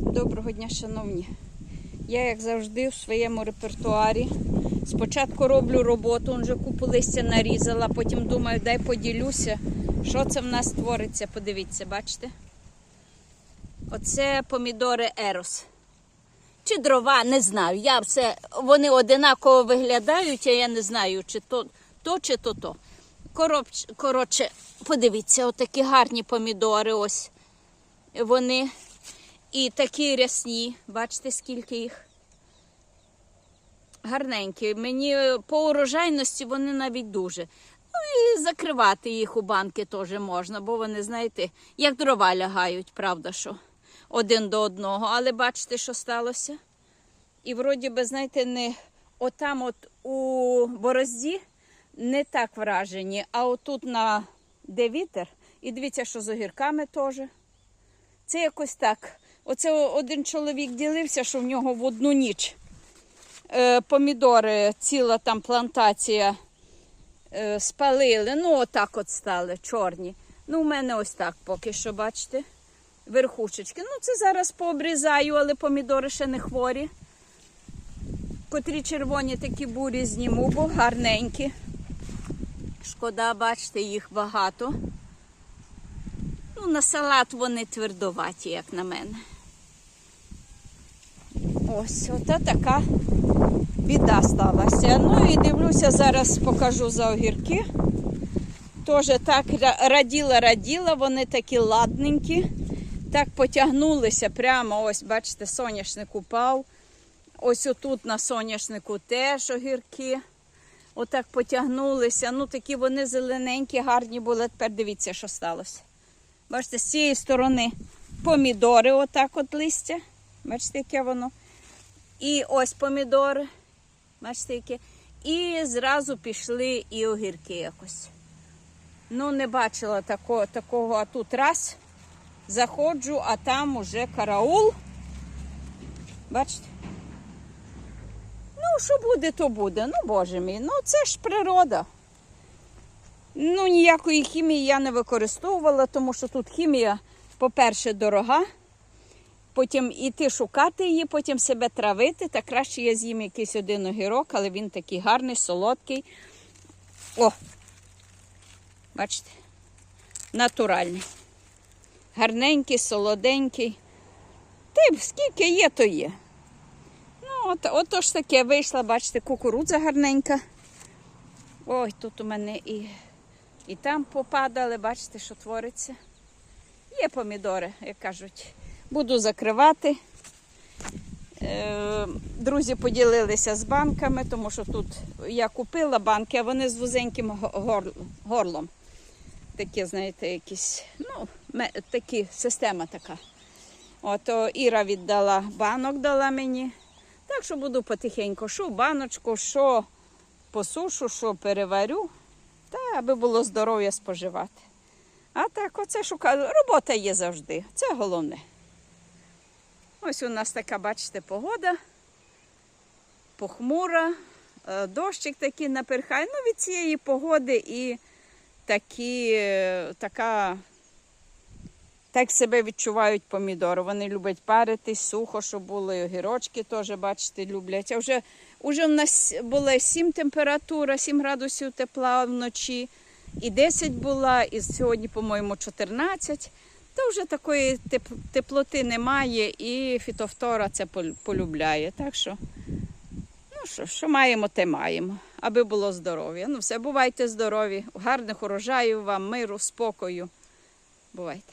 Доброго дня, шановні. Я, як завжди, в своєму репертуарі. Спочатку роблю роботу, вже купу листя нарізала, потім думаю, дай поділюся, що це в нас твориться. Подивіться, бачите? Оце помідори Ерос. Чи дрова, не знаю. Я все, вони одинаково виглядають, а я не знаю, чи то, то чи то то. Коротше, подивіться, отакі гарні помідори. Ось вони. І такі рясні, бачите, скільки їх. Гарненькі. Мені по урожайності вони навіть дуже. Ну і закривати їх у банки теж можна, бо вони, знаєте, як дрова лягають, правда, що один до одного. Але бачите, що сталося? І вроді би, знаєте, не отам от у борозді не так вражені, а отут на де вітер. І дивіться, що з огірками теж. Це якось так. Оце один чоловік ділився, що в нього в одну ніч е, помідори, ціла там плантація е, спалили. Ну, отак от стали чорні. Ну, у мене ось так поки що, бачите, верхушечки. Ну, це зараз пообрізаю, але помідори ще не хворі. Котрі червоні такі бурі зніму, бо гарненькі. Шкода, бачите, їх багато. Ну, на салат вони твердоваті, як на мене. Ось, ота така біда сталася. Ну і дивлюся, зараз покажу за огірки. Тоже так раділа, раділа, вони такі ладненькі. Так потягнулися прямо, ось, бачите, соняшник упав. Ось отут на соняшнику теж огірки. Отак потягнулися. Ну, такі вони зелененькі, гарні були. Тепер дивіться, що сталося. Бачите, з цієї сторони помідори, отак от листя. Бачите, яке воно. І ось помідори. Бачите, яке. І зразу пішли і огірки якось. Ну, не бачила такого, такого, а тут раз. Заходжу, а там уже караул. Бачите? Ну, що буде, то буде. Ну, боже мій, ну це ж природа. Ну, ніякої хімії я не використовувала, тому що тут хімія, по-перше, дорога. Потім іти шукати її, потім себе травити. Та краще я з'їм якийсь один огірок, але він такий гарний, солодкий. О! Бачите? Натуральний. Гарненький, солоденький. Й скільки є, то є. Ну, от, отож таке вийшла, бачите, кукурудза гарненька. Ой, тут у мене і, і там попадали, бачите, що твориться. Є помідори, як кажуть. Буду закривати. Е, Друзі поділилися з банками, тому що тут я купила банки, а вони з вузеньким горлом. Такі, знаєте, якісь, ну, такі, система така. От Іра віддала банок, дала мені. Так що буду потихеньку, що баночку, що посушу, що переварю, та аби було здоров'я споживати. А так, оце шукаю. Робота є завжди. Це головне. Ось у нас така, бачите, погода. Похмура, е, дощик такий наперхає. Ну, від цієї погоди і такі, е, така, так себе відчувають помідори. Вони люблять паритись, сухо, щоб було, і огірочки теж, бачите, люблять. А вже, вже в нас була 7 температура, 7 градусів тепла вночі, і 10 була, і сьогодні, по-моєму, 14. То вже такої теп- теплоти немає, і фітофтора це полюбляє. Так що, ну що, що маємо, те маємо, аби було здоров'я. Ну все, бувайте здорові, гарних урожаїв вам, миру, спокою. Бувайте.